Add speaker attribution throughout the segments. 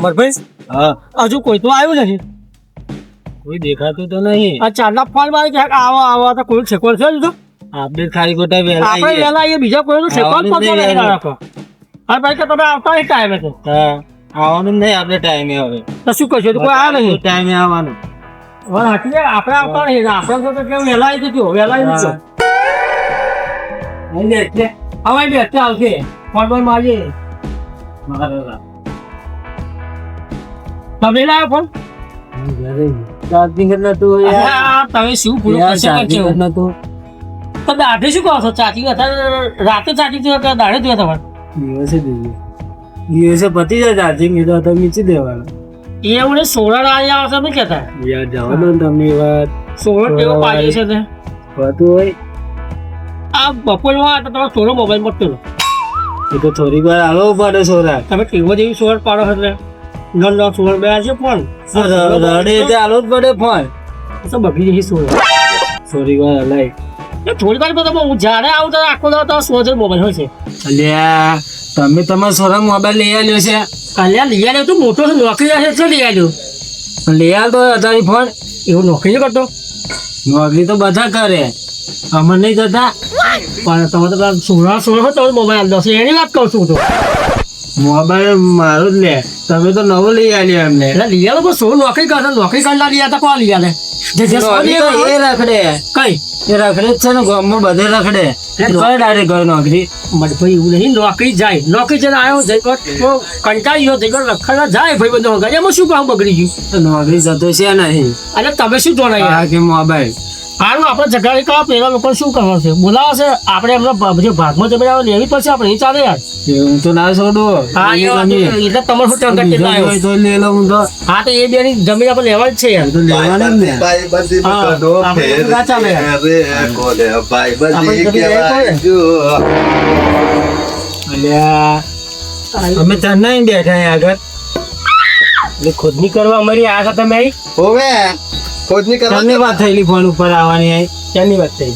Speaker 1: અમરભાઈ?
Speaker 2: હા.
Speaker 1: હજુ કોઈ તો આવ્યું નથી.
Speaker 2: કોઈ દેખાતું તો નહીં.
Speaker 1: આ ચારના ફોન મારી ક્યાંક આવો આવો તો કોઈ ઠેકોર છે તો?
Speaker 2: આપણે ખાલી ખોટા વેલા
Speaker 1: આપણે વેલા એ બીજા કોઈ નું
Speaker 2: આવવાનું
Speaker 1: પડતો
Speaker 2: નહીં
Speaker 1: રાખો હા ભાઈ કે તમે આવતા નહીં ટાઈમે તો?
Speaker 2: હા આવવાનું નહીં આપણે ટાઈમે હવે.
Speaker 1: તો શું કરશો? કોઈ આવે નહીં.
Speaker 2: ટાઈમે આવવાનું.
Speaker 1: આપણે આવતા નહીં આપણે તો કેવું વહેલા આવી જજો વહેલા આવી જજો. નહીં લે, એટલે હવે બે અત્યારે આવશે ફોન બોન મારીએ. તમે લાવ્યો ફોન
Speaker 2: ચાર્જિંગ જ નતું
Speaker 1: તમે શું પૂરું કરશો કરશો?
Speaker 2: નતું
Speaker 1: તો દાઢે શું કહો છો? ચાચી હતા રાતે ચાચી થયો કે દાઢે થયો તમારે.
Speaker 2: દિવસે જોઈએ દિવસે પતી જાય ચાર્જિંગ એ તો તમે મીચી દેવાનું.
Speaker 1: એ એવડે સોળા આવ્યા આવશે નહીં કહેતા.
Speaker 2: યાર જવાનો તમને વાત.
Speaker 1: સોળ કેવો પાડી છે તે?
Speaker 2: હોતું હોય.
Speaker 1: આ બપોરમાં તો તમારે સોળો મોબાઈલ મળતો
Speaker 2: એ તો થોડીક વાર આવો પડે સોરા
Speaker 1: તમે કેવો જેવી સોળ પાડો છો એટલે? નલ સોળ બે છે
Speaker 2: રડે તે આલો જ પડે ફોન
Speaker 1: તો બગડી જઈ સોળ
Speaker 2: થોડીક વાર
Speaker 1: એ થોડી વાર પછી હું જ્યારે આવું ત્યારે આખો દાડો તો જ મોબાઈલ હોય છે.
Speaker 2: અલ્યા તમે તમારા સોરા મોબાઈલ લઈ આવ્યો છે?
Speaker 1: અલ્યા લઈ આવ્યો તું મોટો છે નોકરી આવે એટલે લઈ આવ્યો
Speaker 2: લઈ આવતો અત્યારે ફોન.
Speaker 1: એવું નોકરી કરતો?
Speaker 2: નોકરી તો બધા કરે. અમર નહીં કરતા
Speaker 1: પણ તમે તો સોળા સોળ હોય તો મોબાઈલ દસ એની વાત કહું છું તો.
Speaker 2: મોબાઈલ મારો જ લે. તમે તો નવો લઈ આવ્યો એમને.
Speaker 1: એટલે લઈ આવ્યો પણ શું? નોકરી કરતા નોકરી કરનાર લઈ આવતા કોણ લઈ આવે જે જે
Speaker 2: એ રખડે.
Speaker 1: કઈ?
Speaker 2: એ રખડે છે ને ગામમાં બધે રખડે. કરે ડાયરેક્ટ ઘર નોકરી?
Speaker 1: મત ભાઈ એવું નહીં નોકરી જાય. નોકરી જઈને આવ્યો જઈ તો કંટાળી ગયો જઈ રખડવા જાય ભાઈ બધો ગયા એમાં શું કામ બગડી ગયું?
Speaker 2: નોકરી જતો છે નહીં.
Speaker 1: અને તમે શું જોડાય
Speaker 2: કે મોબાઈલ.
Speaker 1: હારું આપણે જગાડી કાઢો પેલા લોકો શું કરવાનું છે? બોલાવો છે આપણે એમના જે ભાગમાં જમીન આવે લેવી પડશે આપણે એ ચાલે યાર.
Speaker 2: હું તો ના છોડું.
Speaker 1: હા. એટલે તમારે શું ટેન્શન કેટલા આવ્યો?
Speaker 2: તો લે લો હું તો.
Speaker 1: હા તો એ બેની જમીન આપણે લેવા જ છે યાર.
Speaker 2: તો લેવાનું જ ને.
Speaker 1: ભાઈ
Speaker 3: બધી
Speaker 1: આપણે
Speaker 3: ફેર
Speaker 1: ના ચાલે.
Speaker 3: અરે કોલે ભાઈ
Speaker 1: બધી કદી
Speaker 3: જો.
Speaker 2: અલ્યા અમે ત્યાં બેઠા આગળ.
Speaker 1: એટલે ખોદની કરવા અમારી આ તમે
Speaker 3: હોવે. ખોદની કરવા
Speaker 2: વાત થયેલી ફોન ઉપર આવવાની આવી
Speaker 1: ક્યાંની વાત થઈ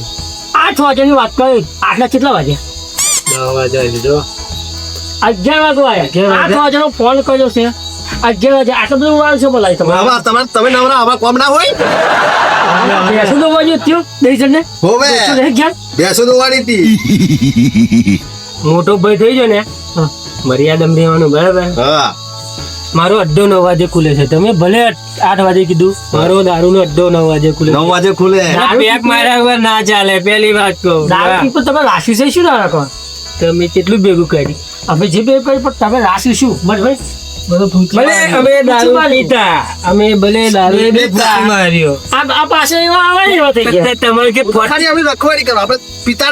Speaker 1: આઠ વાગ્યાની વાત કરી. આટલા કેટલા વાગે
Speaker 2: દસ વાગે જો
Speaker 1: અગિયાર વાગે આવ્યા. આઠ વાગ્યાનો ફોન કર્યો છે. અગિયાર વાગે આટલું બધું વાર છે બોલાય તમે
Speaker 3: આવા તમારે તમે નવરા આવા કોમ ના હોય?
Speaker 1: બેસો તો વાગ્યું થયું. બે જણને
Speaker 3: હોવે.
Speaker 1: બેસું રહી ગયા
Speaker 3: હતી.
Speaker 2: મોટો ભાઈ થઈ ગયો ને. મર્યાદા રહેવાનું બરાબર?
Speaker 3: હા.
Speaker 2: મારો અડ્ડો નવ વાગે ખુલે છે. તમે ભલે આઠ વાગે કીધું મારો દારૂ નો અડ્ડો નવ વાગે ખુલે
Speaker 3: નવ વાગે ખુલે.
Speaker 2: પેક માર્યા વગર ના ચાલે પેલી વાત કહું.
Speaker 1: દારૂ પીપો તમે રાશિ છે શું ના રાખો
Speaker 2: તમે કેટલું ભેગું કરી
Speaker 1: અમે જે બે કરી પણ તમે રાશિ શું?
Speaker 2: ભલે અમે દારૂ
Speaker 1: પૂછી
Speaker 2: અમે ભલે દારૂ
Speaker 3: બે પીતા.
Speaker 2: માર્યો.
Speaker 1: આ આ પાસે એવા આવે ને એવા
Speaker 2: તમારે કે ફોટ-
Speaker 3: આપણે રખવાડી કરો આપણે પીતા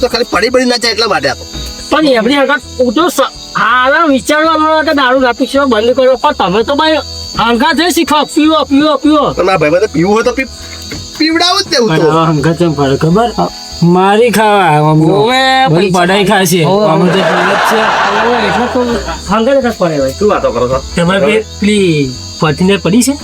Speaker 3: તો ખાલી પડી પડી ના જાય એટલા માટે આ તો.
Speaker 1: પણ એમની આગળ હું તો વિચારવા કે દારૂ ના પીશો બંધ કરો પણ તમે તો ભાઈ હંગા થઈ શીખો પીવો પીવો પીવો.
Speaker 3: ના ભાઈ બધા પીવું હોય તો પીવડાવું જ તેવું તો.
Speaker 2: હંગા ચમ પડે? ખબર? મારી ખાવા.
Speaker 1: ઓવે,
Speaker 2: પડાઈ ખાશે
Speaker 1: ઓવે,
Speaker 2: તો
Speaker 1: ઓવે.
Speaker 2: છે.
Speaker 1: એટલે તો હંગા જ પડે ભાઈ.
Speaker 3: શું વાતો કરો છો?
Speaker 2: તમારે પ્લીઝ પેલી ફોર્ચ્યુનર પડી છે?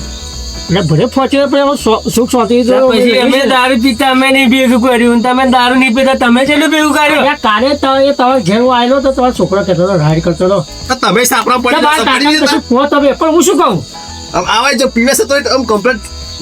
Speaker 1: એટલે ભલે પહોંચ્યો પણ એમાં સુખ શાંતિ
Speaker 2: પછી અમે દારૂ પીતા અમે નહીં ભેગું કર્યું. તમે દારૂ નહીં પીતા તમે કેટલું ભેગું કર્યું?
Speaker 1: કાલે તો એ તમારે ઘેર આવેલો તો તમારો છોકરો કહેતો હતો રાઈડ કરતો હતો.
Speaker 3: તમે
Speaker 1: સાપરા
Speaker 3: પડી પડી.
Speaker 1: કહો તમે પણ હું શું કહું?
Speaker 3: આમ આવે જો પીવે છે તો આમ કમ્પ્લેટ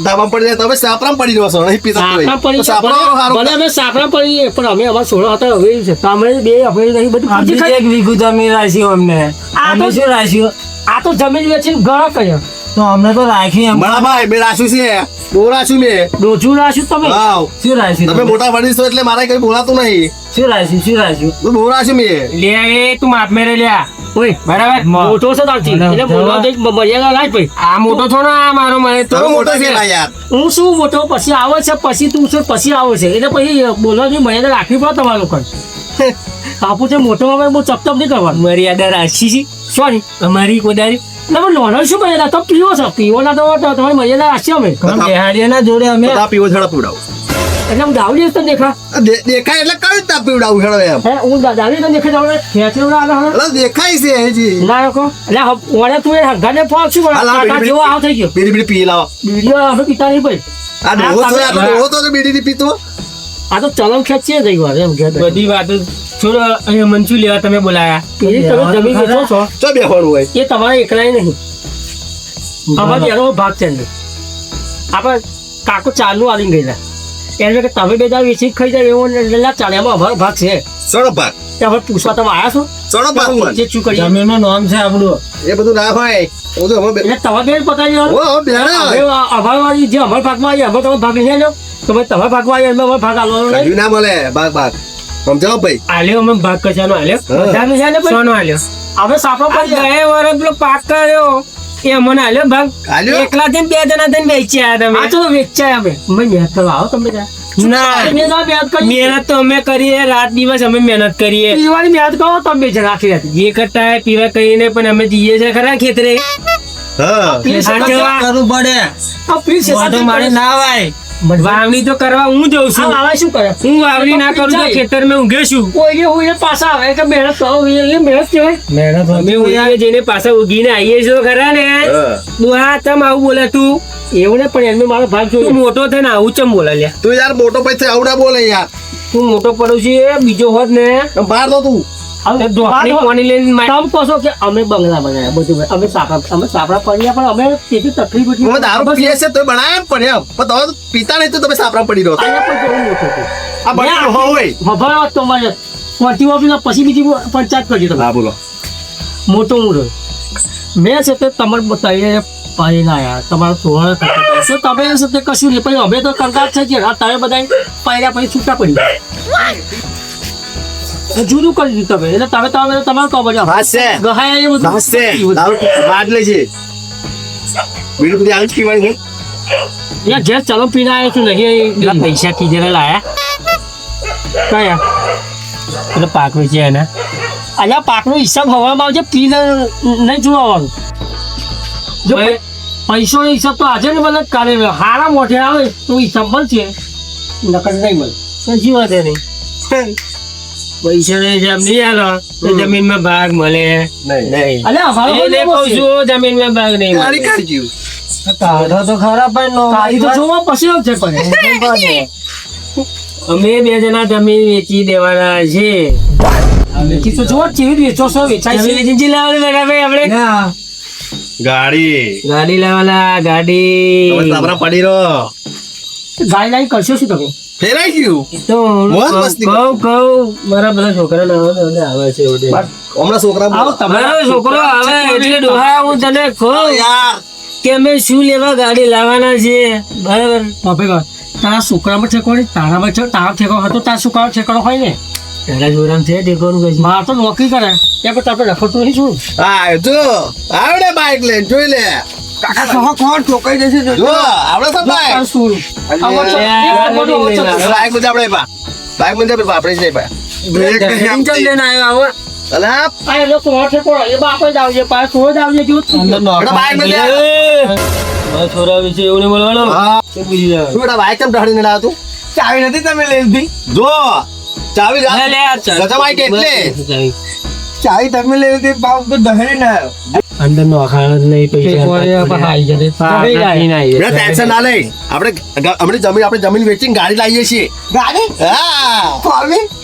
Speaker 3: ધાબા પડી જાય. તમે સાપરા પડી જશો નહીં પીતા
Speaker 1: પડી
Speaker 3: સાપરો
Speaker 1: ભલે- અમે સાપડા પડીએ પણ અમે અમારા સોળો હતા હવે છે. તો અમે બે હવે નહીં બધું
Speaker 2: એક વીઘું જમીન રાખ્યું અમને.
Speaker 1: આ
Speaker 2: અમે
Speaker 1: તો-
Speaker 2: શું રાખ્યું?
Speaker 1: આ તો જમીન વેચીને ઘણા કર્યા.
Speaker 2: તો અમને તો રાખી એમ.
Speaker 3: બરાબર ભાઈ મેં રાખ્યું છે. બહુ રાખ્યું મેં.
Speaker 1: ડોચું રાખ્યું તમે?
Speaker 3: વાવ.
Speaker 2: શું રાખ્યું
Speaker 3: તમે
Speaker 2: તમે?
Speaker 3: મોટા વડીલ છો એટલે મારે કઈ બોલાતું નહીં.
Speaker 2: શું રાખ્યું શું રાખ્યું?
Speaker 3: હું બહુ રાખ્યું મેં.
Speaker 2: લે એ તું માપ મેરે લ્યા
Speaker 1: ઓય
Speaker 2: બરાબર?
Speaker 1: મોટો છે તારથી. એટલે બોલવા દે મર્યાદા રાખ ભાઈ.
Speaker 2: આ મોટો થોડો આ મારો મને તો. મોટો છે
Speaker 3: યાર.
Speaker 1: હું શું મોટો? પછી આવે છે પછી તું છે પછી આવે છે. એટલે પછી બોલવાની મર્યાદા રાખવી પડે તમારો કણ કાપુ છે મોટો હવે બહુ ચપચપ નહીં કરવાનું.
Speaker 2: મર્યાદા રાખી છે.
Speaker 1: સોરી.
Speaker 2: અમારી કોદારી
Speaker 1: તમે નોર્મલ શું મર્યાદા તો પીવો છો. પીવોના તો તો તમારી મર્યાદા રાખશે અમે.
Speaker 2: બેહાડીઓના જોડે અમે
Speaker 3: આ પીવો છડા પીવડાવું.
Speaker 1: એટલે હું દાવડી તો દેખા.
Speaker 3: દેખાય એટલે કઈ તા પીવડાવું હેડો એમ?
Speaker 1: હે હું દાવડી તો દેખા જાવ ખેંચી ના
Speaker 3: એટલે દેખાય છે હજી
Speaker 1: ના રાખો. એટલે હ- તું એ હંગાને પહોંચ શું કાકા જેવો આવ થઈ ગયો.
Speaker 3: બીડી બીડી પી લાવો.
Speaker 1: બીડી હવે પીતા નહીં ભાઈ.
Speaker 3: આ ડોહો તો આ ડોહો તો બીડી પીતો?
Speaker 1: આ તો ચલણ ખેંચીએ જઈ વાર એમ કે
Speaker 2: બધી વાતો છોડો અહીંયા મનસુ લેવા તમે બોલાયા.
Speaker 1: એ તમે જમીન વેચો છો.
Speaker 3: ચો બેહવાનું હોય?
Speaker 1: એ તમારે એકલાય નહીં. અમારે એનો ભાગ છે અંદર. આપણે કાકો ચાલુ આલી ગયેલા. એટલે કે તમે બે વેચી ખાઈ જાય એવો એટલે ચાલે એમાં અમારો ભાગ છે.
Speaker 3: ચડો ભાગ.
Speaker 1: ત્યાં હવે પૂછવા તમે આવ્યા છો?
Speaker 3: ચડો ભાગ.
Speaker 1: જે શું કરી.
Speaker 2: જમીનનું નામ છે આપણું.
Speaker 3: એ બધું ના હોય.
Speaker 1: એટલે તમે બે પતાવી અમારી વાળી જે અમારા ભાગમાં આવી અમે તમે ભાગ લઈ લો તો ભાઈ તમે ભાગવા આવી અમે ભાગ આલવાનો નહીં.
Speaker 3: ના મળે ભાગ ભાગ. સમજાવો ભાઈ?
Speaker 2: આલ્યો અમે ભાગ કચાનો આલ્યો.
Speaker 1: બધાને છે ને
Speaker 2: સોનો આલ્યો.
Speaker 1: અમે
Speaker 2: સાપો
Speaker 1: પર
Speaker 2: ગયા વરસ પેલો પાક કર્યો. એ મને આલ્યો ભાગ. એકલા થઈને બે જણા થઈને વેચ્યા તમે
Speaker 1: આ તો વેચાય અમે. મહેનત કરવા આવો તમે
Speaker 2: ના.
Speaker 1: મહેનત
Speaker 2: તો અમે કરીએ રાત દિવસ અમે મહેનત કરીએ.
Speaker 1: પીવાની મહેનત કરો તમે આખી
Speaker 2: જે કરતા પીવા કરીને પણ અમે જઈએ છે ખરા ખેતરે.
Speaker 3: હા.
Speaker 4: પડે. ના
Speaker 2: વાવણી તો કરવા હું જઉં છું.
Speaker 1: આવે શું કરે?
Speaker 2: હું વાવણી ના કરું તો ખેતર મેં ઊંઘે છું.
Speaker 1: કોઈ હું એ પાછા આવે કે મહેનત કરો એ મહેનત કહેવાય.
Speaker 4: મહેનત
Speaker 2: અમે ઊંઘીએ જઈને પાછા ઉગીને આવીએ છો ખરા ને?
Speaker 3: હા.
Speaker 2: દુહા તમ આવું બોલે તું?
Speaker 1: એવું ને પણ એમને મારો ભાગ
Speaker 2: તું
Speaker 1: જોયો
Speaker 2: મોટો થઈને આવું ચમ બોલે લ્યા?
Speaker 3: તું યાર મોટો પૈસા આવડા આવું ના બોલે યાર.
Speaker 2: તું મોટો પડોશી એ બીજો હોત ને?
Speaker 3: બહાર તો તું.
Speaker 2: પાણી
Speaker 1: છો કે અમે બંગલા બનાવ્યા બધું બનાવ્યું. અમે સાપડા અમે સાપડા પડ્યા પણ અમે તેથી તકલીફ
Speaker 3: દારૂ પીએ છે તો બનાયા પણ પણ તમે પીતા નહીં તો તમે સાપડા પડી રહો.
Speaker 1: પણ.
Speaker 3: આ બની હોય.
Speaker 1: ખબર હોત તો મારે પછી બીજી પંચાયત કરજો તમે.
Speaker 3: હા બોલો.
Speaker 1: મોટો મોટો મેં છે તે તમારે બતાવીને પાણી ના યાર તમારો સોળ કરતા તો તમે છે તે કશું નહીં? પછી અમે તો કંકાસ છે કે આ તમે બધા પહેર્યા પછી છૂટા પડી જુદું કરી દીધું તમે. એટલે તમે તમે તમારે કહો બધું
Speaker 3: હાસે છે
Speaker 1: ગહાય એ બધું.
Speaker 3: હાસે છે બાદ લે છે. બીજું બધી આવી જ છે.
Speaker 1: યાર જે ચાલો પીને આવ્યો છું નહીં
Speaker 2: પેલા પૈસા કીધેલા લાયા.
Speaker 1: કયા?
Speaker 2: એટલે પાક વેચ્યા એના
Speaker 1: અહીંયા પાકનો હિસાબ હવામાં આવજે પીને નહીં જોવાનું જો
Speaker 2: ભાઈ,
Speaker 1: પૈસો હિસાબ તો આજે ને મને કાલે હારા મોઢે આવે તો હિસાબ મળશે. નકર નહીં મળે.
Speaker 2: કશી વાત નહીં પૈસા નહીં આલો તો જમીનમાં ભાગ મળે.
Speaker 3: નહીં.
Speaker 1: અલે
Speaker 2: કહું છું? જમીનમાં ભાગ નહીં
Speaker 3: કાઢી
Speaker 2: મળે
Speaker 3: કાઢો
Speaker 4: તો ખરા પણ નો
Speaker 1: કાળી તો જોવા પછી આવશે પડે
Speaker 2: અમે બે જણા જમીન વેચી દેવાના છે.
Speaker 1: વેચી તો જોવો કેવી વેચો છો? વેચાય
Speaker 2: જમીન વેચી લાવવાનું બેટા ભાઈ આપણે.
Speaker 3: ગાડી.
Speaker 2: ગાડી લાવવાના ગાડી.
Speaker 3: તમે પડી રહો.
Speaker 1: ગાડી લાઈ કરશો શું તમે?
Speaker 3: ફેરાઈ ગયું?
Speaker 2: તો
Speaker 3: મોજ મસ્તી
Speaker 2: કહું કહું મારા બધા છોકરા આવે આવે છે.
Speaker 3: હમણાં છોકરા
Speaker 1: આવો
Speaker 2: તમારો છોકરો આવે એટલે ડોહા હું તને કહું
Speaker 3: યાર.
Speaker 2: કે અમે શું લેવા ગાડી લાવવાના છે? બરાબર.
Speaker 1: કહો તારા છોકરામાં ઠેકો નહીં તારામાં છે તારા ઠેકો હતો તારા છોકરા ઠેકડો હોય ને.
Speaker 2: તારા જોરામ છે ટેકોનું કઈ
Speaker 1: માર તો નોકરી કરે. ત્યાં પણ તારે રખડતું નહીં છું
Speaker 3: હા જો આવડે બાઈક લઈને જોઈ લે.
Speaker 4: કાકા કોણ ઠોકાઈ જશે જો
Speaker 3: જો આવડે છે બાઈક
Speaker 1: શું? આમાં તો-
Speaker 2: અલ્યા,
Speaker 1: એ બધું ઓછું છે.
Speaker 3: બાઈકમાં આપણે પા. બાઈકમાં આપણે વાપરે છે પા બ્રેક નહીં
Speaker 2: લઈને આવ્યો આવો
Speaker 3: અલા
Speaker 1: આ એનો સોળા ઠેકો એ બાપે જ આવજે પાછો સોળ જ આવજે જેવું જ થયું.
Speaker 4: અંદર નો
Speaker 3: બેટા
Speaker 2: બાઈકમાં છોરા વિશે એવું નહીં બોલવાનું.
Speaker 3: હા.
Speaker 2: શું પૂછી જાય?
Speaker 3: તું બેટા બાઈક કેમ ઢાળીને લાવ્યો તું
Speaker 4: ચાવી નથી તમે લઈ લીધી?
Speaker 3: જો ચાવી
Speaker 2: લે, ચાવી.
Speaker 4: ચાવી. તમે લઈ લીધી બાપ તો દહેડી ના આવ્યો.
Speaker 2: અંદર નો અખાણ નહીં પૈસા
Speaker 1: આપણે
Speaker 3: ટેન્શન ના લે આપણે ગ- જમીન આપણે જમીન વેચીને ગાડી લાવીએ છીએ.
Speaker 4: ગાડી?
Speaker 3: હા.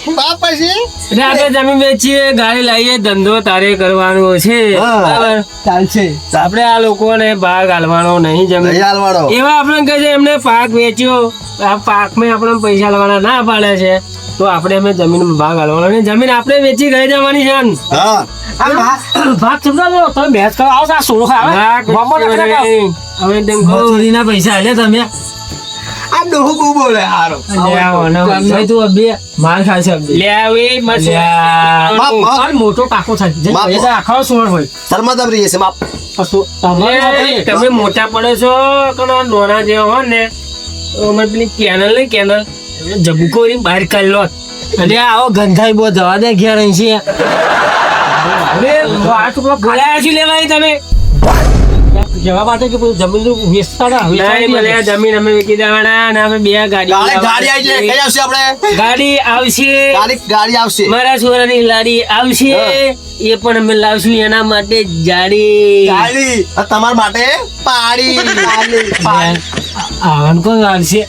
Speaker 3: બાપ પછી?
Speaker 2: એટલે આપણે જમીન વેચીએ ગાડી લાવીએ ધંધો તારે કરવાનો છે. બરાબર?
Speaker 4: ચાલશે.
Speaker 2: આપણે આ લોકોને ભાગ આલવાનો નહીં જમીન.
Speaker 3: હાલવાનો.
Speaker 2: એવા આપણે કહે છે એમને પાક વેચ્યો. આ પાકમાં આપણે પૈસા લેવાના ના પાડે છે તો આપણે અમે જમીન ભાગ હાલવાનો અને જમીન આપણે વેચી ગઈ જવાની છે
Speaker 1: ભાગ સમજાવો તમે ભેંસ કરો આવો છો, આ સોળો ખાવા.
Speaker 2: હવે તેમ.
Speaker 4: પૈસા હાલે તમે. આ ડોહું બહુ બોલે હારો.
Speaker 2: લે આવો, ને આવો.
Speaker 4: ભાઈ તું અબે માર ખાશે અબે
Speaker 2: લે આવો, એ મસ્ત.
Speaker 4: લ્યા.
Speaker 3: બાપ બાપ.
Speaker 1: આ મોટો કાકો થાય. જે આખો સોળ હોય.
Speaker 3: શર્મા રહીએ છે બાપ.
Speaker 1: આ સો- તમારે
Speaker 2: લે,
Speaker 1: આપણે-
Speaker 2: તમે મોટા પડે છો કે નાના જેવા હોય ને તો પેલી કેનલ ને કેનલ. એમને જબુકો બહાર કાઢી લો
Speaker 4: અરે આવો ગંધાઈ બહુ જવા દે ઘેર અહીં છે.
Speaker 1: અરે, આ છોકરો
Speaker 2: બોલાયા શું લેવાય તમે?
Speaker 1: જવા માટે કે પેલું જમીનનું વેચતા ના, વેચાઈ
Speaker 2: નહીં,
Speaker 1: દે.
Speaker 2: મને આ જમીન અમે વેચી દેવાના અને અમે બે ગાડી
Speaker 3: આવશે આપણે?
Speaker 2: ગાડી આવશે.
Speaker 3: ગાડી ગાડી આવશે.
Speaker 2: મારા છોરાની લાડી આવશે. એ પણ અમે લાવશું એના માટે જાડી
Speaker 3: ગાડી. તમારા માટે? પાડી.
Speaker 4: આવન કોણ આવશે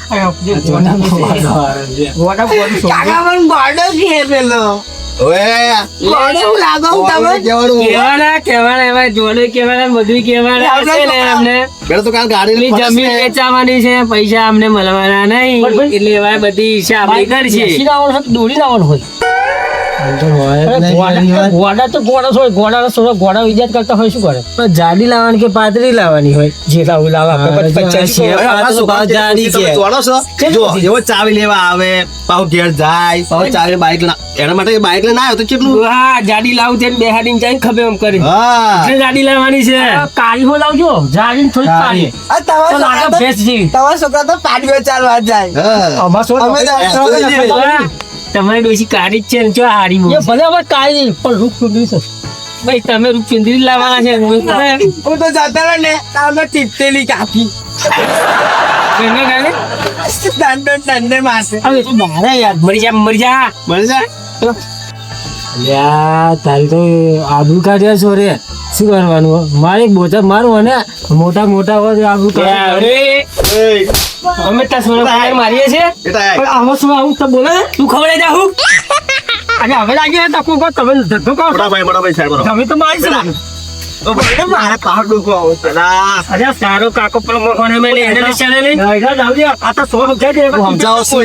Speaker 4: છે
Speaker 2: પૈસા અમને મળવાના નહીં એટલે બધી ઈચ્છા
Speaker 1: બાઈક
Speaker 2: કરશે
Speaker 1: દોડી લાવવાનું હોય ગોડા ગોડા તો ગોડા હોય ગોડાના સોળા ગોડા ઇજાદ કરતા હોય શું કરે?
Speaker 2: પણ જાડી લાવવાની કે પાતળી લાવવાની હોય?
Speaker 1: જે લાવું લાવે
Speaker 2: જાડી?
Speaker 3: જો એવો ચાવી લેવા આવે ઘેર જાય ચાવી બાઈક એના માટે બાઈક લઈને આવ્યો તો કેટલું?
Speaker 2: હા જાડી લાવું છે ને બેહાડીને જાય ખબર એમ કરી
Speaker 3: હા.
Speaker 2: જાડી લાવવાની છે.
Speaker 1: કાળી લાવજો જાડી થોડી કાળી
Speaker 4: આ તમારા
Speaker 1: લાગે
Speaker 4: છોકરા તો-
Speaker 1: ભેંસ જેવી.
Speaker 4: તમારા છોકરા તો પાડવે ચાલવા જાય.
Speaker 1: અમાર શું
Speaker 2: તમારી ડોસી કાળી જ છે ને જો હારી
Speaker 1: એ ભલે હવે કાળી નહીં પણ રૂપ સુધરી છે.
Speaker 2: ભાઈ તમે રૂપચંદ્રી લાવવાના છે હું તો-
Speaker 4: જતા રહે ને કાપી.
Speaker 2: તારી તો આબુ કાઢ્યા છો શું કરવાનું? મારે બોતા મારું અને મોટા મોટા હોય આબુ અમે તાર સોના ફાયર મારીએ છે
Speaker 1: પણ આવો શું આવું તો બોલે.
Speaker 2: તું ખવડાઈ જા હું.
Speaker 1: અને હવે લાગે તો કહો તમે ધંધો છો.
Speaker 3: મોટા ભાઈ મોટા ભાઈ સાહેબ
Speaker 1: તમે તો મારી છો.
Speaker 4: મારે આવો છે.
Speaker 2: અરે સારો કાકો પેલો મોકોને મેં એને ચાલે લઈ
Speaker 1: ના, ના, જાવ દે. આ તો સો સમજાય દે.
Speaker 3: સમજાવો શું.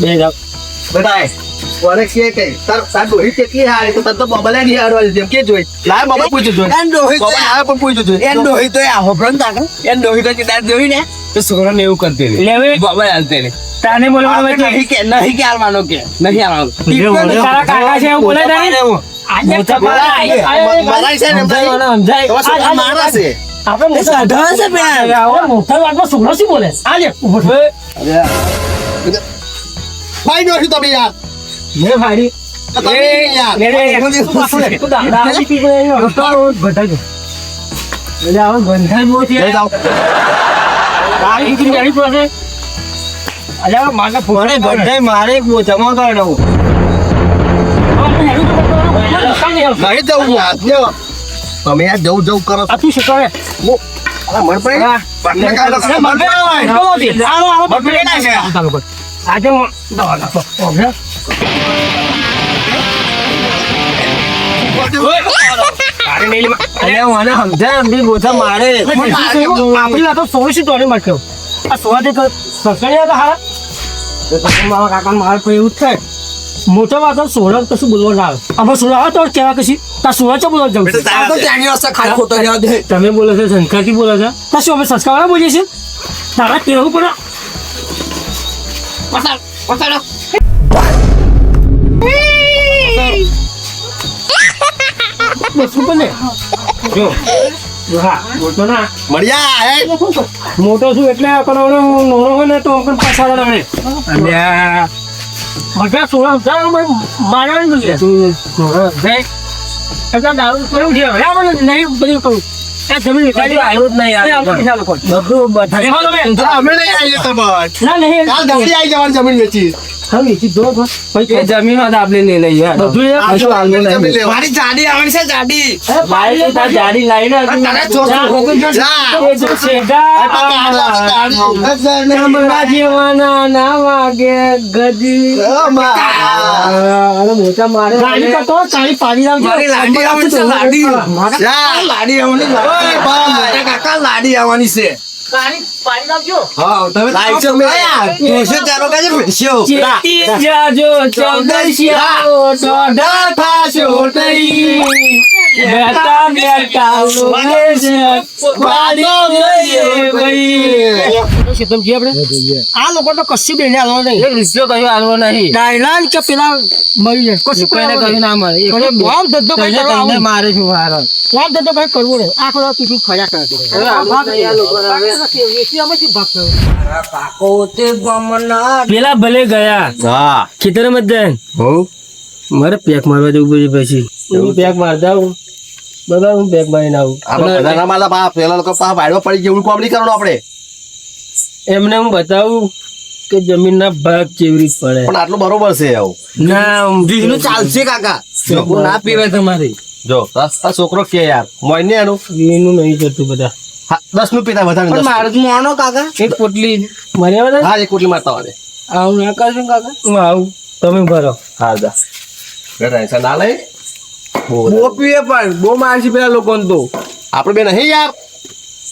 Speaker 2: બે જાવ
Speaker 3: બેટા કોને કે કે તાર તાર ડોહી કેટલી હારી તો તને તો બબલે ની હારવા જેમ કે જોઈ? લાય બાબા પૂછ્યું જોઈ.
Speaker 4: એન ડોહી તો
Speaker 3: બાબા પણ પૂછ્યું જોઈ.
Speaker 4: એન ડોહી તો આવો પણ તાકે એન ડોહી તો કીધા જોઈ ને. તો છોકરાને એવું કરતી રહી
Speaker 2: લેવે.
Speaker 4: બાબા હાલતે રહી
Speaker 2: તાને બોલવાનું
Speaker 4: નહીં કે નહીં કે હાલવાનો કે. નહીં હાલવાનો
Speaker 2: તારા કાકા છે એવું બોલે તારે?
Speaker 1: આજે
Speaker 2: મોટા
Speaker 1: બોલા,
Speaker 2: બોલા,
Speaker 1: આ- આ-
Speaker 3: મલાઈ છે ને એમ
Speaker 2: સમજાય?
Speaker 3: થાય.
Speaker 2: મને સમજાય?
Speaker 3: તમારા છોકરા
Speaker 1: આ-
Speaker 3: મારા છે.
Speaker 1: આપણે મોટા
Speaker 4: છે પેલા
Speaker 1: મોટા વાતમાં છોકરો શું બોલે આજે ઊભો થયો.
Speaker 3: ભાઈ તમે યાર.
Speaker 1: પાસે. અલ્યા, મારે
Speaker 4: જમા.
Speaker 1: કામ નહીં
Speaker 3: જવું તમે યાર જવું જવું કરો.
Speaker 1: તું શું કરે? કર.
Speaker 2: આજે
Speaker 1: તો. મોટા વાતો સોળા કશું બોલવા ના આવે. આમાં સોળા આવે તો કેવા કશી. તાર સોળા ચો બોલવા જવું
Speaker 4: તો
Speaker 2: તમે બોલો છો સંસ્કારથી બોલો છો.
Speaker 1: તાર શું અમે સંસ્કારવાળા બોલીએ છીએ? તારા કેવું પડે બસ ઉપર
Speaker 2: જો જો હા બોલતો ના.
Speaker 3: મળ્યા હે?
Speaker 1: મોટો છું એટલે કરાવડો નાનો હોય ને તો પણ પાછા રમે
Speaker 2: અલ્યા
Speaker 1: બધા સોળા હજાર મારા નથી
Speaker 2: તું છોકરો જાય
Speaker 1: એટલે દારૂ છે. નહીં બધું એ જમીન
Speaker 2: આવ્યો જ નહીં. બધું
Speaker 3: અમે નહીં આવીએ તમાર
Speaker 1: ના નહીં.
Speaker 3: આવી જવાની જમીન વેચી.
Speaker 1: હવે વેચી દો બસ.
Speaker 2: જમીન હોત આપણે લઈ લઈએ.
Speaker 1: બધું એ-
Speaker 2: કશું વાંધો નહીં.
Speaker 3: જમીન લેવા.
Speaker 4: મારી જાડી આવવાની છે જાડી.
Speaker 1: એ
Speaker 2: તો જાડી લાઈને હજુ
Speaker 4: તારે છોકરો
Speaker 3: જા.
Speaker 2: જો. શેઠા, ના વાગે ગજી મોટા મારે.
Speaker 1: ગાડી કરતો હોય, પાડી લાવજો.
Speaker 4: લાડી આવવાની છે લાડી. લાડી આવવાની કાકા લાડી આવવાની છે.
Speaker 1: કાળી પાણી લાવજો.
Speaker 4: હા તમે
Speaker 3: લાઈટ છે મેં.
Speaker 4: ભેંસો કાજે ભેંસો
Speaker 2: ચેતી જાજો ચૌદશિયાઓ દોઢા થાશો તઈ. બેટા બેટા લોકે છે, પાડી લઈએ ભઈ.
Speaker 1: શેતમ જી આપણે? આ લોકો તો કશું બેને હાલવા નહીં.
Speaker 2: એક રૂપિયો કયો હાલવો નહીં.
Speaker 1: ડાયલાન કે પેલા મરી જાય. કશું
Speaker 2: કોઈને કહ્યું ના મળે.
Speaker 1: એટલે બોમ્બ ધંધો કઈ કરવા આવું?
Speaker 2: મારે છું હારો?
Speaker 1: બોમ્બ ધંધો કઈ કરવો રે આખો કરો ટીફિન ફર્યા કરે
Speaker 2: હવે આ લોકો હવે.
Speaker 1: એસીઆમાં શું ભાગ થયો?
Speaker 2: પેલા ભલે ગયા.
Speaker 3: હા.
Speaker 2: ખેતર જ હો. મારે પેક મારવા જવું પડશે પછી. હું પેક મારતા આવું બધા હું પેક મારીને આવું.
Speaker 3: આપણે બધા ના બા પેલા લોકો પા વાડવા પડી જેવું કોમ નહીં કરવાનું આપણે.
Speaker 2: એમને હું બતાવું કે જમીનના ભાગ કેવી રીત પડે.
Speaker 3: પણ આટલું બરોબર છે આવું.
Speaker 2: ના
Speaker 4: બીજનું ચાલશે કાકા.
Speaker 2: ના પીવાય તમારી.
Speaker 3: જો. આ છોકરો કે યાર મોઈને આનું. એનું
Speaker 2: એનું નહીં જતું બધા.
Speaker 3: હા, દસનું પીતા વધારે
Speaker 4: પણ મારું મોનો કાકા.
Speaker 2: એક પોટલી મને બધા
Speaker 3: હા એક કોટલી મારતા વાળે
Speaker 2: આવું ના કરજો કાકા? હું આવું. તમે ભરો
Speaker 3: હા જા. ટેન્શન ના લઈ.
Speaker 4: બહુ પીએ પણ બહુ મારશે પેલા લોકોને તો.
Speaker 3: આપણે બે નહીં યાર.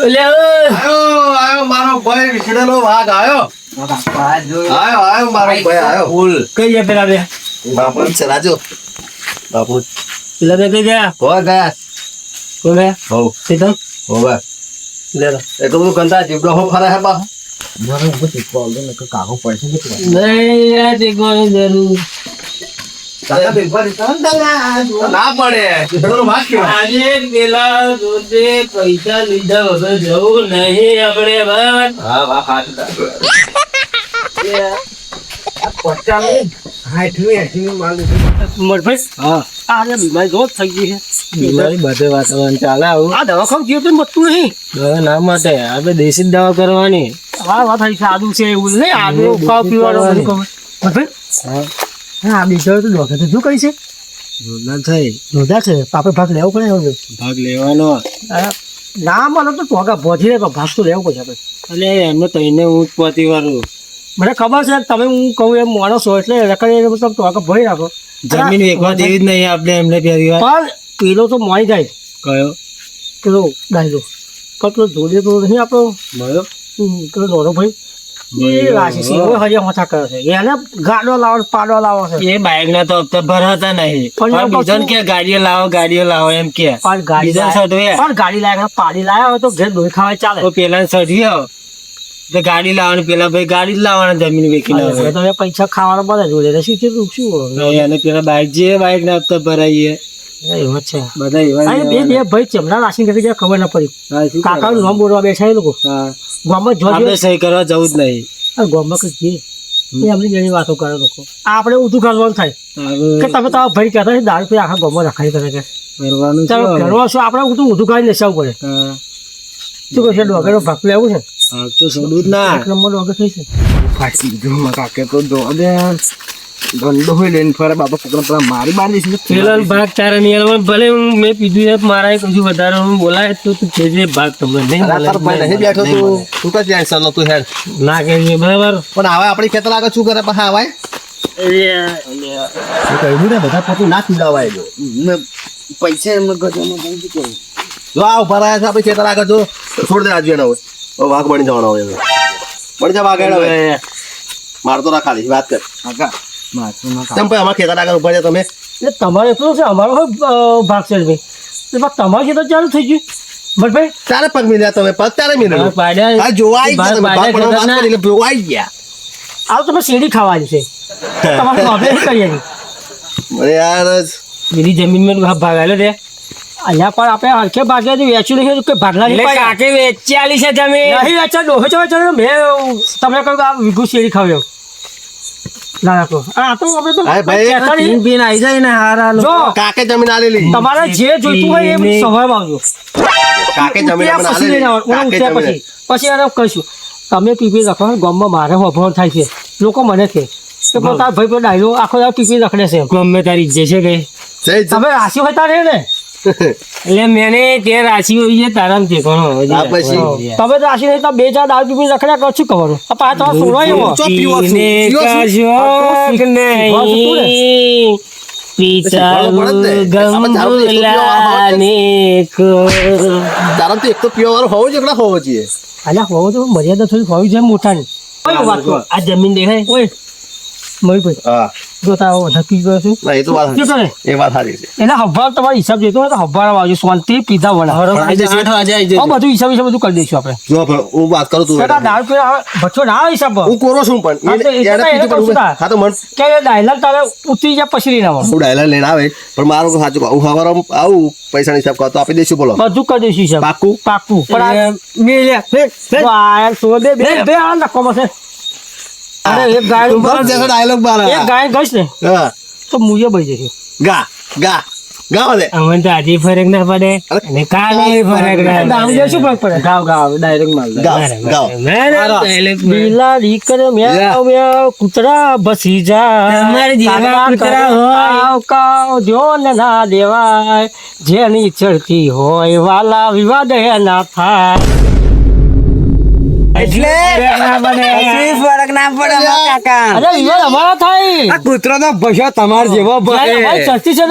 Speaker 3: આયો આયો મારો ભાઈ વિછડેલો વાઘ આયો. આયો આયો મારો ભાઈ આયો.
Speaker 4: ફૂલ.
Speaker 2: કઈ ગયા પેલા બે?
Speaker 3: બાપુ ચલાજો. બાપુ.
Speaker 2: પેલા બે કઈ ગયા?
Speaker 3: હો ગયા.
Speaker 2: કોણ ગયા?
Speaker 3: હો.
Speaker 2: સીધમ
Speaker 3: હો બા
Speaker 2: લે લો
Speaker 3: એટલું બધું કંટા જીબડો હો ફરે હે બા
Speaker 2: નહીં યાર દેખવાની જરૂર.
Speaker 3: ના પડે.
Speaker 2: પેલા જોતે પૈસા લીધા વગર જવું નહીં આપણે
Speaker 3: હા વાહ હાથ
Speaker 1: મરભાઈ
Speaker 2: હા.
Speaker 1: આ રે બીમારી જો થઈ ગઈ છે.
Speaker 2: બીમારી બધે વાતાવરણ ચાલે આવું.
Speaker 1: આ દવાખાનું ગયું તો મતું નહીં.
Speaker 2: દવા માટે. દેશી દવા કરવાની.
Speaker 1: હા વાત સાદું છે. આદુ છે એવું. નહીં આદુ ખાવ પીવાનો
Speaker 2: હા
Speaker 1: બીજો તો ડોક્ટર શું કહી છે?
Speaker 2: ના થઈ
Speaker 1: જોરદાર છે. આપણે ભાગ લેવો પડે હવે.
Speaker 2: ભાગ લેવાનો.
Speaker 1: ના મને તો ટોકા પહોંચી રહે ભાગ તો લેવો પડશે. આપણે
Speaker 2: એટલે એમને તઈને હું જ પોતી વાળું.
Speaker 1: મને ખબર છે તમે હું કહું એમ માણસ છો એટલે રખડી મતલબ ટોકા ભરી રાખો.
Speaker 2: જમીન વેચવા દેવી જ નહીં આપણે એમને પહેરી
Speaker 1: પણ પેલો તો મોઈ જાય.
Speaker 2: કયો?
Speaker 1: પેલો ડાયલો કટલો જોડે તો નહીં આપણો?
Speaker 2: મળ્યો?
Speaker 1: પેલો દોરો ભાઈ. લાવો લાવો
Speaker 2: ગાડીઓ લાવો ગાડીઓ લાવો એમ કે.
Speaker 1: ગાડી લાવે પાડી લાવ્યા હોય તો ઘેર દોઈ ખાવા ચાલે.
Speaker 2: પેલા સઢી આવો તો ગાડી લાવવાની પેલા ભાઈ ગાડી જ લાવવાના જમીન વેચી
Speaker 1: અને તમે પૈસા ખાવાના બધા જોડે શું શું
Speaker 2: એને પેલા બાઇક જે બાઇક ના હપ્તા ભરાઈએ.
Speaker 1: એવું જ છે.
Speaker 2: બધા એવા જ
Speaker 1: અને બે બે ભાઈ ચમડા રાશિ કરી ગયા ખબર ના પડી.
Speaker 2: હા, શું
Speaker 1: કાકાનું નામ બોલવા બેઠા એ લોકો.
Speaker 2: હા.
Speaker 1: ગામમાં જોજો
Speaker 2: આપણે સહી કરવા જવું જ નહીં.
Speaker 1: આ ગામમાં કઈ જે એ એમની જેની વાતો કરે લોકો. આપણે ઊંધું કરવાનું થાય. કે તમે ભાઈ કહેતા છે દારૂ પી આખા રખાઈ કરે કે
Speaker 2: કરવાનું શું?
Speaker 1: આપણે ઊંધું ઊંધું નશાવું પડે. શું કહે છે ડોગરનો ભાગ લેવું છે?
Speaker 2: તો છોડવું જ ના.
Speaker 1: એક નંબર ડોગર થઈ છે.
Speaker 4: કાકે તો દે ગંદો હોય લઈને ફરે બાપા છોકરા પેલા મારી બાર દઈશ
Speaker 2: પેલા ભાગ તારે નહીં. ભલે હું મેં પીધું છે મારા કશું વધારે હું બોલાય તો તું કહેજે ભાગ તમને નહીં
Speaker 3: અરે તારો ભાઈ નહીં બેઠો તું. તું કઈ ટેન્શન નતું હેડ.
Speaker 2: ના કહેજે બરાબર.
Speaker 3: પણ હવે આપણી ખેતર આગળ શું કરે પાછા આવાય કહ્યું ને બધા પોતું ના પીડાવાય જો.
Speaker 4: પૈસા એમને ગજામાં કરું
Speaker 3: જો આ ઊભા રહ્યા છે આપણે ખેતર આગળ જો. છોડ દે આજુ હોય હવે વાઘ બની જવાનો હોય હવે. બની જા વાઘ હોય મારતો ના વાત કર.
Speaker 4: કાકા
Speaker 3: તેમ પછી અમારા ખેતર આગળ ઊભા રહ્યા તમે?
Speaker 1: એટલે તમારે એટલું છે? અમારો હોય, ભાગ છે ભાઈ? એટલે બસ તમારે ચાલુ થઈ ગયું. બટ
Speaker 3: તારે પગ મિલ્યા તમે પગ તારે મિલ્યો આ જોવા આવી ગયા તમે. ભાગ
Speaker 2: પાડ્યા
Speaker 3: વાત કરી જોવા આવી ગયા.
Speaker 1: આવ તમે શેરડી ખાવાની છે. તમારે પ્રોબ્લેમ કરીએ
Speaker 3: અરે યાર
Speaker 2: બીજી જમીનમાં ભાગ ભાગ આલ્યો
Speaker 1: અહીંયા પણ આપણે હરખે ભાગે તો વેચ્યું નહીં કે ભાગલા નહીં
Speaker 2: કાકે વેચી છે જમીન.
Speaker 1: નહીં વેચ્યા ડોહો છો મેં તમને કહ્યું કે આ વીઘું શેરડી ખાવ્યો
Speaker 3: કાકે જમીન આલેલી
Speaker 1: તમારે જે જોઈતું હોય એ સવારમાં આવજો.
Speaker 3: કાકે જમીન
Speaker 1: પછી પછી પછી એને કહીશું તમે પીપી રખો ગામમાં મારે હોભણ થાય છે. લોકો મને કે તારા ભાઈ પર ડાયલો આખો દાડો પીપી રખડે છે.
Speaker 2: ગમે તારી જે છે
Speaker 3: જય.
Speaker 1: તમે રાશિ હોય તારે ને?
Speaker 2: એટલે મેને તે રાશિ હોય છે તારામ તે કોણ
Speaker 3: આ પછી?
Speaker 1: તમે રાશિ નહીં તો બે ચાર દારૂ પીપી રખડ્યા કરો શું ખબર આ પાંચ વાર સોળાય એવો
Speaker 2: નહીં
Speaker 3: તારા તો એક તો પીવા વાળો હોવો જોઈએ કે હોવો જોઈએ
Speaker 1: અલ્યા હોવો તો મર્યાદા થોડી હોવી જોઈએ મોટાની ની
Speaker 2: આ જમીન દેખાય
Speaker 1: ઓય મયુરભાઈ
Speaker 3: હા.
Speaker 1: જો તારો પી ગયો છું.
Speaker 3: ના એ તો વાત
Speaker 1: જો
Speaker 3: એ વાત સારી છે.
Speaker 1: એટલે હવાર તમારો હિસાબ જોઈતો હોય તો હવાર આવજો. શાંતિ પીધા વણા
Speaker 2: આઠ વાગે આવી
Speaker 1: આ બધું હિસાબ હિસાબ બધું કરી દઈશું આપણે.
Speaker 3: જો હું વાત કરું તું
Speaker 1: છતાં દાળ પીને આવે, ભઠ્ઠો ના હિસાબ
Speaker 3: હું કોરો છું પણ
Speaker 1: એ
Speaker 3: એને- પીધું
Speaker 1: તાર.
Speaker 3: હા તો મન
Speaker 1: કે ડાયલર તારે ઉતરી જાય પછી ના
Speaker 3: હું ડાયલર લઈને આવે પણ મારું સાચું. હું હવાર આવું પૈસા હિસાબ કરતો આપી દઈશું બોલો.
Speaker 1: બધું કરી દઈશું હિસાબ.
Speaker 3: પાકું
Speaker 1: પાકું પણ જો આ યાર બે બે બે આ નકો છે. અરે એક ગાય
Speaker 3: બસ જેસો ડાયલોગ બાર
Speaker 1: એક ગાય ગઈશ ને
Speaker 3: હા.
Speaker 1: તો મુજે બઈ જશે
Speaker 3: ગા ગા ગા બોલે
Speaker 2: અમને તો આજે ફરક ના પડે. અને કાલે ફરક ના
Speaker 1: ગામ જે શું ફરક પડે.
Speaker 4: ગાવ ગાવ ડાયરેક્ટ માલ. દે.
Speaker 3: ગા ગા
Speaker 2: પડે
Speaker 1: બિલાડી કરે મ્યાઉ મ્યાઉ કૂતરા બસી જાય.
Speaker 2: તમારે જેવા કૂતરા હોય.
Speaker 1: કાવ કાવ ધ્યોન ના દેવાય. જેની ચડતી હોય વાલા વિવાદ ના થાય.
Speaker 4: એટલે કશી વળગ ના પડે અમારા કાકા
Speaker 1: અરે વિવાદ અમારા થાય.
Speaker 4: આ કૂતરો નો ભસો તમાર જેવો ભરે.
Speaker 1: ભાઈ ચડતી છે.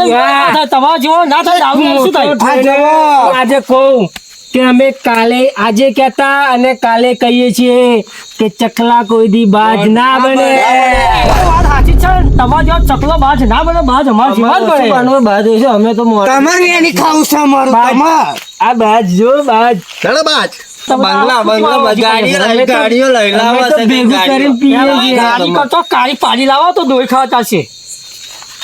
Speaker 1: તમારા જેવો ના થાય આવું શું થાય?
Speaker 2: આજે કહું કે અમે કાલે આજે કહેતા અને કાલે કહીએ છીએ કે ચકલા કોઈ દી બાજ ના બને.
Speaker 1: વાત સાચી છે. તમારા જેવો ચકલો બાજ ના બને બાજ અમારા જેવા જ બને.
Speaker 2: અમે તો
Speaker 4: તમારી એની ખાવ છે અમારું તમાર.
Speaker 2: આ બાજ જો બાજ.
Speaker 3: ચાલો બાજ.
Speaker 1: બંગલા બંગલા
Speaker 2: અમે તો- અમે તો ભેગું કરીને પીએ છીએ.
Speaker 1: ગાડી કરતો કાળી પાડી લાવો તો દોઈ ખાવા ચાલશે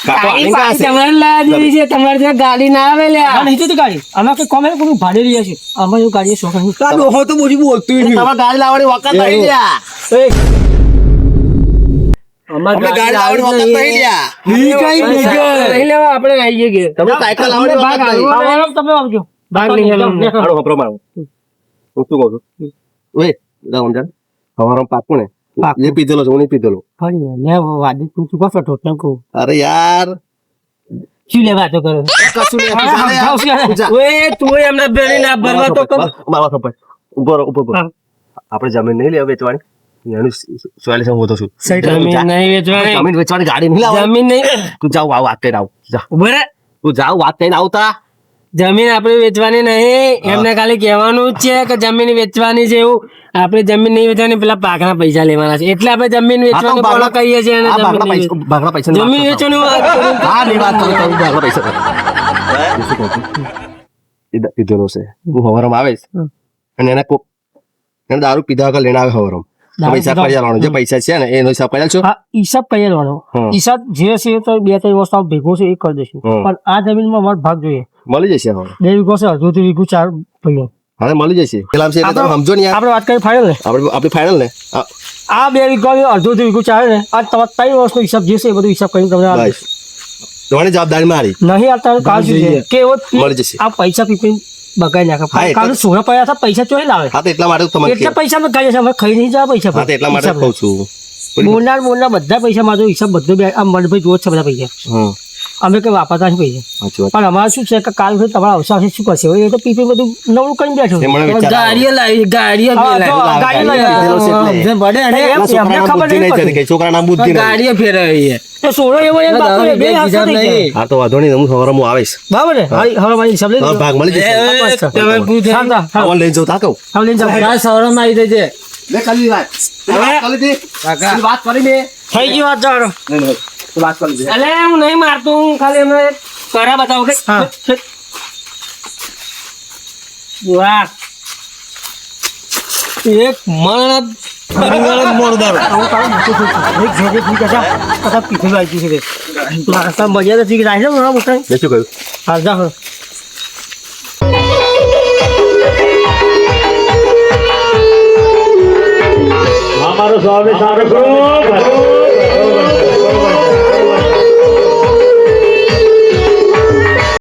Speaker 2: ગાડી પાછી તમારે લાવવા જેવી છે તમારે ત્યાં ગાડી ના આવે
Speaker 1: આ
Speaker 2: લ્યા
Speaker 1: નહીં થતી ગાડી. અમે કે કોમે ભાડે રહ્યા છે. અમે એવું ગાડી શોખ નહીં
Speaker 4: આ ડોહો તો બોલી બોલતું ય નહીં.
Speaker 3: તમારે ગાડી લાવવાની વખત નહીં લ્યા. અમને ગાડી લાવવાની નહીં લ્યા.
Speaker 4: ઈ કઈ ભેગર.
Speaker 2: નહીં લેવા આપણે
Speaker 3: સાયકલ.
Speaker 1: આવો તમે આવજો.
Speaker 2: ભાગ
Speaker 3: મારો હું શું કહું છું. ઓય રામ જાન હવારમાં પાકું ને? એ પીધેલો છે હું નહીં પીધેલો
Speaker 1: વાદી તું શું કરશો ઠોઠ કહું.
Speaker 3: અરે યાર.
Speaker 1: શું લે વાતો કરો?
Speaker 3: કશું નહીં તું
Speaker 2: એમને બેને ના ભરવા તો કમ.
Speaker 3: મારા રહો.
Speaker 1: હા.
Speaker 3: આપણે જમીન નહીં લેવા વેચવાની. એનું છું.
Speaker 2: જમીન નહીં વેચવાની.
Speaker 3: જમીન વેચવાની ગાડી નહીં લાવવાની.
Speaker 2: જમીન નહીં
Speaker 3: તું જાવ આવ વાત કરીને આવ. જા. તું જાવ વાત કરીને આવતા.
Speaker 2: જમીન આપણે વેચવાની નહીં. એમને ખાલી કહેવાનું જ છે કે જમીન વેચવાની છે એવું. આપણે જમીન નહીં વેચવાની પેલા પાકના પૈસા લેવાના છે. એટલે આપણે જમીન વેચવાનું બોલો કહીએ છીએ અને જમીન
Speaker 3: ભાગના પૈસા
Speaker 2: જમીન વેચવાની
Speaker 3: હા ની વાત કરું તો ભાગના પૈસા. છું? પીધેલો છે. હું હવારમાં આવીશ અને એના કોક એને દારૂ પીધા વગર લઈને આવે હવારમાં. પૈસા કરી જે પૈસા છે ને એનો હિસાબ કરી
Speaker 1: હા હિસાબ કઈ લેવાનો. હિસાબ જે છે તો બે ત્રણ વસ્તુ ભેગો છે એ કરી દઈશું. પણ આ જમીનમાં મારો ભાગ જોઈએ.
Speaker 3: મળી જશે હવે.
Speaker 1: બે વીઘો છે અડધો વીઘો ચાર
Speaker 3: હવે મળી જશે. પેલા છે તમે સમજો ને
Speaker 1: આપણે વાત કરી ફાઇનલ ને?
Speaker 3: આપણે આપણી ફાઇનલ ને? આ-
Speaker 1: આ બે વીઘો અડધો વીઘો ચાલે ને આ તમારે ત્રણ વર્ષનો હિસાબ જે છે એ બધું હિસાબ કરીને તમને.
Speaker 3: તમારી જવાબદારી મારી.
Speaker 1: નહીં આવતા કાલ સુધી કે કેવો
Speaker 3: મળી જશે.
Speaker 1: આ પૈસા પીપી બગાઈ નાખે. કાલ સોના પડ્યા હતા પૈસા ચોઈ લાવે.
Speaker 3: હા એટલા માટે તમારે
Speaker 1: એટલા પૈસા અમે કાઢીએ હવે અમે ખાઈ નહીં જવા પૈસા
Speaker 3: હા એટલા માટે કહું છું.
Speaker 1: બોલનાર બોલનાર બધા પૈસા મારો હિસાબ બધો બે આ મનભાઈ જોવો છે બધા પૈસા. અમે કઈ વાપરતા નથી પૈસા. પણ અમારે શું છે કે કાલ સુધી તમારા અવસાર શું કરશે? એ તો પીપી બધું નવરું કરીને બેઠો.
Speaker 2: ગાડીઓ લાવી. ગાડીઓ
Speaker 3: છોકરાના બુદ્ધિ.
Speaker 2: ગાડીઓ ફેરવી
Speaker 1: તો સોળો એવો એમ બાપુ બે હાથ.
Speaker 3: તો વાંધો નહીં હું સવારે હું આવીશ.
Speaker 1: બરાબર ને? હવે મારી હિસાબ લઈ
Speaker 3: ભાગ મળી જશે.
Speaker 2: એ,
Speaker 1: બસ,
Speaker 2: એ, તમે પૂછે.
Speaker 1: ચાલ, ચાલ, ચાલ.
Speaker 3: આવો જાઉં
Speaker 2: જજે.
Speaker 3: લે વાત. વાત કરી
Speaker 1: થઈ ગઈ વાત
Speaker 3: વાત કરી
Speaker 2: અલે હું નહીં મારતો હું ખાલી એમને કરા બતાવો કે
Speaker 1: હા
Speaker 2: વાહ એક મણ પરિવાર મોરદાર
Speaker 1: આવું તારું મોટું. એક છે. પીઠે વાગી છે તે. મારા મોટા.
Speaker 3: મેં શું કહ્યું
Speaker 1: હા, જા
Speaker 5: સ્વામી સારું